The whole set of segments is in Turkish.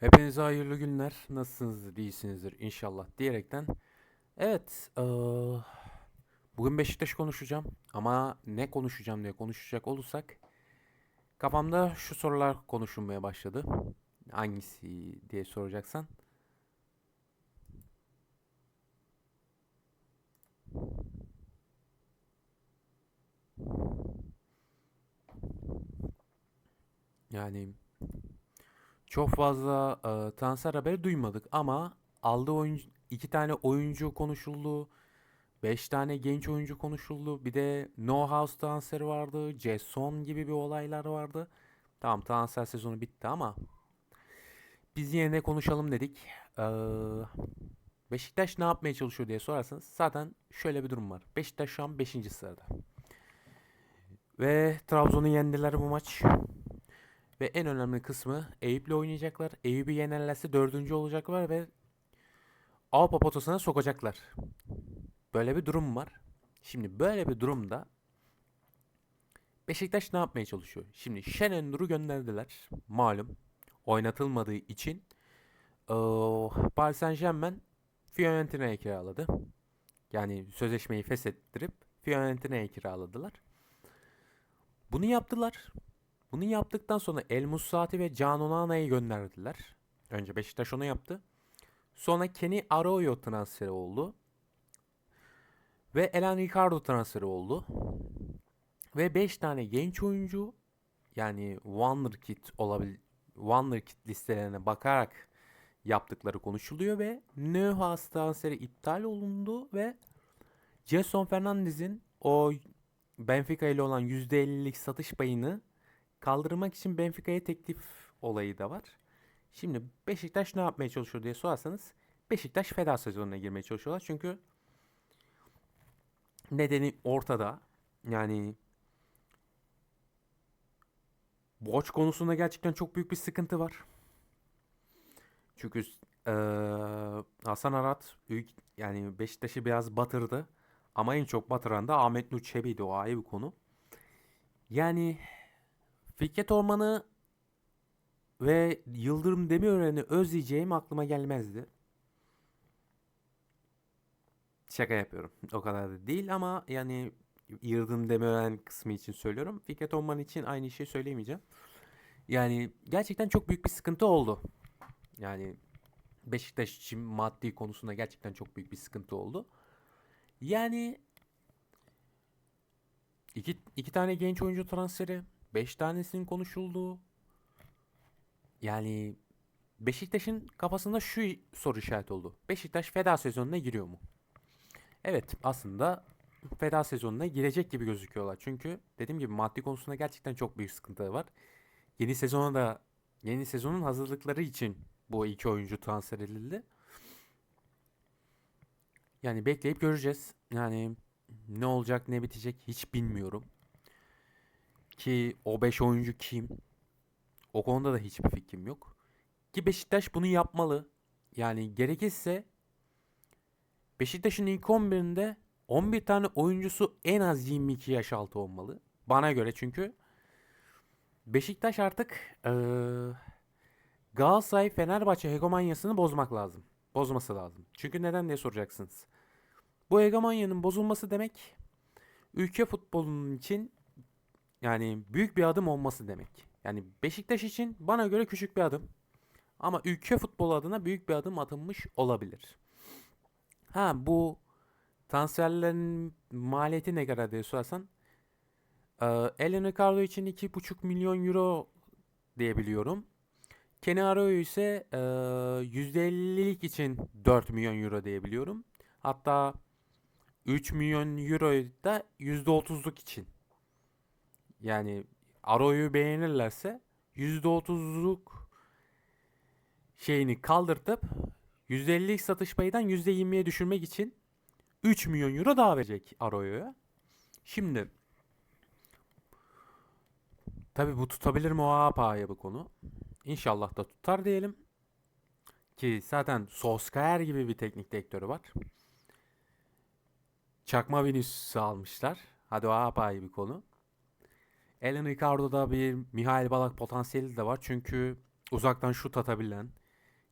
Hepinize hayırlı günler. Nasılsınızdır, iyisinizdir inşallah diyerekten. Evet, eee, bugün Beşiktaş konuşacağım ama ne konuşacağım diye konuşacak olursak kafamda şu sorular konuşulmaya başladı. Hangisi diye soracaksan. Yani çok fazla e, transfer haberi duymadık ama aldığı oyuncu iki tane oyuncu konuşuldu. Beş tane genç oyuncu konuşuldu. Bir de No House transferi vardı. Jason gibi bir olaylar vardı. Tamam transfer sezonu bitti ama biz yine de konuşalım dedik. Ee, Beşiktaş ne yapmaya çalışıyor diye sorarsanız zaten şöyle bir durum var. Beşiktaş şu an 5. sırada. Ve Trabzon'u yendiler bu maç. Ve en önemli kısmı Eyüp'le oynayacaklar. Eyüp'ü yenerlerse dördüncü olacaklar ve Avrupa potasına sokacaklar. Böyle bir durum var. Şimdi böyle bir durumda Beşiktaş ne yapmaya çalışıyor? Şimdi Şenenur'u gönderdiler. Malum oynatılmadığı için eee Paris Saint-Germain Fiorentina'ya kiraladı. Yani sözleşmeyi feshettirip Fiorentina'ya kiraladılar. Bunu yaptılar. Bunu yaptıktan sonra El Musrati ve Can Onana'yı gönderdiler. Önce Beşiktaş onu yaptı. Sonra Kenny Arroyo transferi oldu. Ve Elan Ricardo transferi oldu. Ve 5 tane genç oyuncu yani Wonderkid olabil Wonderkid listelerine bakarak yaptıkları konuşuluyor ve Neuhaus transferi iptal olundu ve Jason Fernandez'in o Benfica ile olan %50'lik satış payını kaldırmak için Benfica'ya teklif olayı da var. Şimdi Beşiktaş ne yapmaya çalışıyor diye sorarsanız Beşiktaş feda sezonuna girmeye çalışıyorlar. Çünkü nedeni ortada. Yani borç konusunda gerçekten çok büyük bir sıkıntı var. Çünkü eee, Hasan Arat yani Beşiktaş'ı biraz batırdı. Ama en çok batıran da Ahmet Nur Çebi'ydi o ayrı bir konu. Yani Fikret Orman'ı ve Yıldırım Demirören'i özleyeceğim aklıma gelmezdi. Şaka yapıyorum. O kadar da değil ama yani Yıldırım Demirören kısmı için söylüyorum. Fikret Orman için aynı şeyi söyleyemeyeceğim. Yani gerçekten çok büyük bir sıkıntı oldu. Yani Beşiktaş için maddi konusunda gerçekten çok büyük bir sıkıntı oldu. Yani iki, iki tane genç oyuncu transferi, beş tanesinin konuşulduğu. Yani Beşiktaş'ın kafasında şu soru işareti oldu. Beşiktaş feda sezonuna giriyor mu? Evet aslında feda sezonuna girecek gibi gözüküyorlar. Çünkü dediğim gibi maddi konusunda gerçekten çok büyük sıkıntıları var. Yeni sezona da yeni sezonun hazırlıkları için bu iki oyuncu transfer edildi. Yani bekleyip göreceğiz. Yani ne olacak ne bitecek hiç bilmiyorum. Ki o 5 oyuncu kim? O konuda da hiçbir fikrim yok. Ki Beşiktaş bunu yapmalı. Yani gerekirse Beşiktaş'ın ilk 11'inde 11 tane oyuncusu en az 22 yaş altı olmalı. Bana göre çünkü Beşiktaş artık eee Galatasaray Fenerbahçe hegemonyasını bozmak lazım. Bozması lazım. Çünkü neden diye soracaksınız. Bu hegemonyanın bozulması demek ülke futbolunun için yani büyük bir adım olması demek. Yani Beşiktaş için bana göre küçük bir adım. Ama ülke futbolu adına büyük bir adım atılmış olabilir. Ha bu transferlerin maliyeti ne kadar diye sorarsan eee Elen Ricardo için 2,5 milyon euro diyebiliyorum. Kenny Arroyo ise eee, %50'lik için 4 milyon euro diyebiliyorum. Hatta 3 milyon euroyu da %30'luk için. Yani Arroyo'yu beğenirlerse %30'luk şeyini kaldırtıp %50'lik satış payından %20'ye düşürmek için 3 milyon euro daha verecek Arroyo'ya. Şimdi tabii bu tutabilir mi o apaye bu konu. İnşallah da tutar diyelim. Ki zaten Solskjaer gibi bir teknik direktörü var. Çakma Vinicius'u almışlar. Hadi o apayrı bir konu. Elen Ricardo'da bir Mihail Balak potansiyeli de var. Çünkü uzaktan şut atabilen,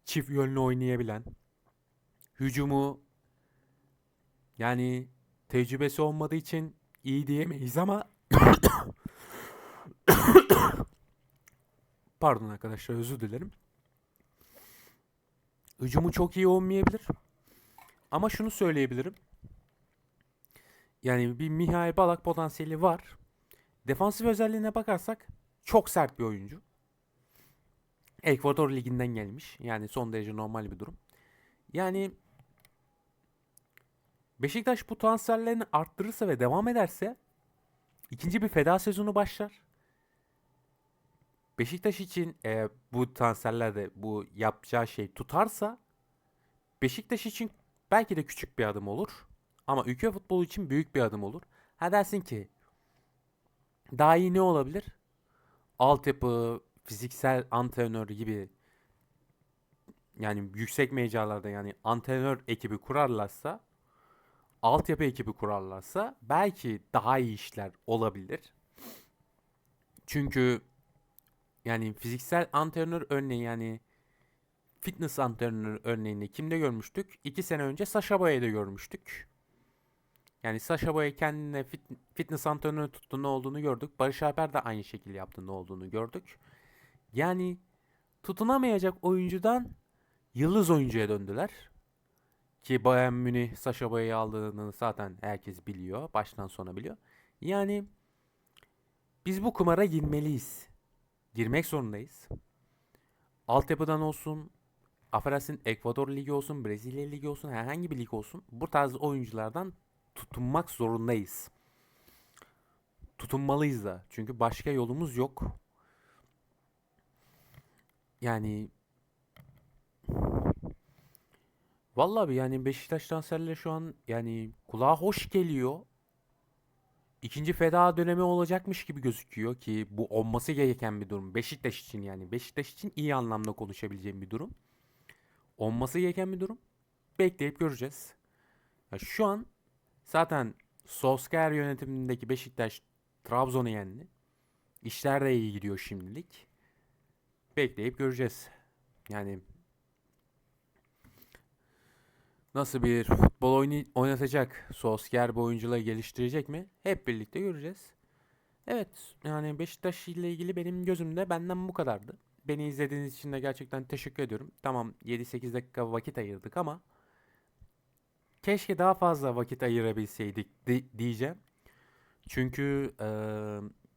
çift yönlü oynayabilen, hücumu yani tecrübesi olmadığı için iyi diyemeyiz ama pardon arkadaşlar özür dilerim. Hücumu çok iyi olmayabilir. Ama şunu söyleyebilirim. Yani bir Mihail Balak potansiyeli var. Defansif özelliğine bakarsak çok sert bir oyuncu. Ekvador Ligi'nden gelmiş. Yani son derece normal bir durum. Yani Beşiktaş bu transferlerini arttırırsa ve devam ederse ikinci bir feda sezonu başlar. Beşiktaş için e, bu transferlerde bu yapacağı şey tutarsa Beşiktaş için belki de küçük bir adım olur. Ama ülke futbolu için büyük bir adım olur. Ha dersin ki daha iyi ne olabilir? Altyapı, fiziksel antrenör gibi yani yüksek mecralarda yani antrenör ekibi kurarlarsa altyapı ekibi kurarlarsa belki daha iyi işler olabilir. Çünkü yani fiziksel antrenör örneği yani fitness antrenör örneğini kimde görmüştük? İki sene önce Sasha Boya'da görmüştük. Yani Sasha Boya kendine fit, fitness antrenörü tuttu ne olduğunu gördük. Barış Alper de aynı şekilde yaptı ne olduğunu gördük. Yani tutunamayacak oyuncudan yıldız oyuncuya döndüler. Ki Bayern Münih Sasha Boya'yı aldığını zaten herkes biliyor. Baştan sona biliyor. Yani biz bu kumara girmeliyiz. Girmek zorundayız. Altyapıdan olsun, affedersin Ekvador Ligi olsun, Brezilya Ligi olsun, herhangi bir lig olsun. Bu tarz oyunculardan tutunmak zorundayız. Tutunmalıyız da. Çünkü başka yolumuz yok. Yani Vallahi yani Beşiktaş transferleri şu an yani kulağa hoş geliyor. İkinci feda dönemi olacakmış gibi gözüküyor ki bu olması gereken bir durum. Beşiktaş için yani. Beşiktaş için iyi anlamda konuşabileceğim bir durum. Olması gereken bir durum. Bekleyip göreceğiz. Ya şu an zaten Solskjaer yönetimindeki Beşiktaş Trabzon'u yendi. İşler de iyi gidiyor şimdilik. Bekleyip göreceğiz. Yani nasıl bir futbol oynatacak? Solskjaer bu oyuncuları geliştirecek mi? Hep birlikte göreceğiz. Evet yani Beşiktaş ile ilgili benim gözümde benden bu kadardı. Beni izlediğiniz için de gerçekten teşekkür ediyorum. Tamam 7-8 dakika vakit ayırdık ama keşke daha fazla vakit ayırabilseydik di- diyeceğim. Çünkü eee,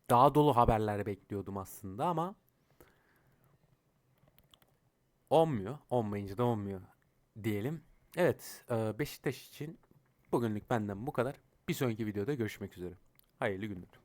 daha dolu haberler bekliyordum aslında ama olmuyor. Olmayınca da olmuyor diyelim. Evet, eee, Beşiktaş için bugünlük benden bu kadar. Bir sonraki videoda görüşmek üzere. Hayırlı günler.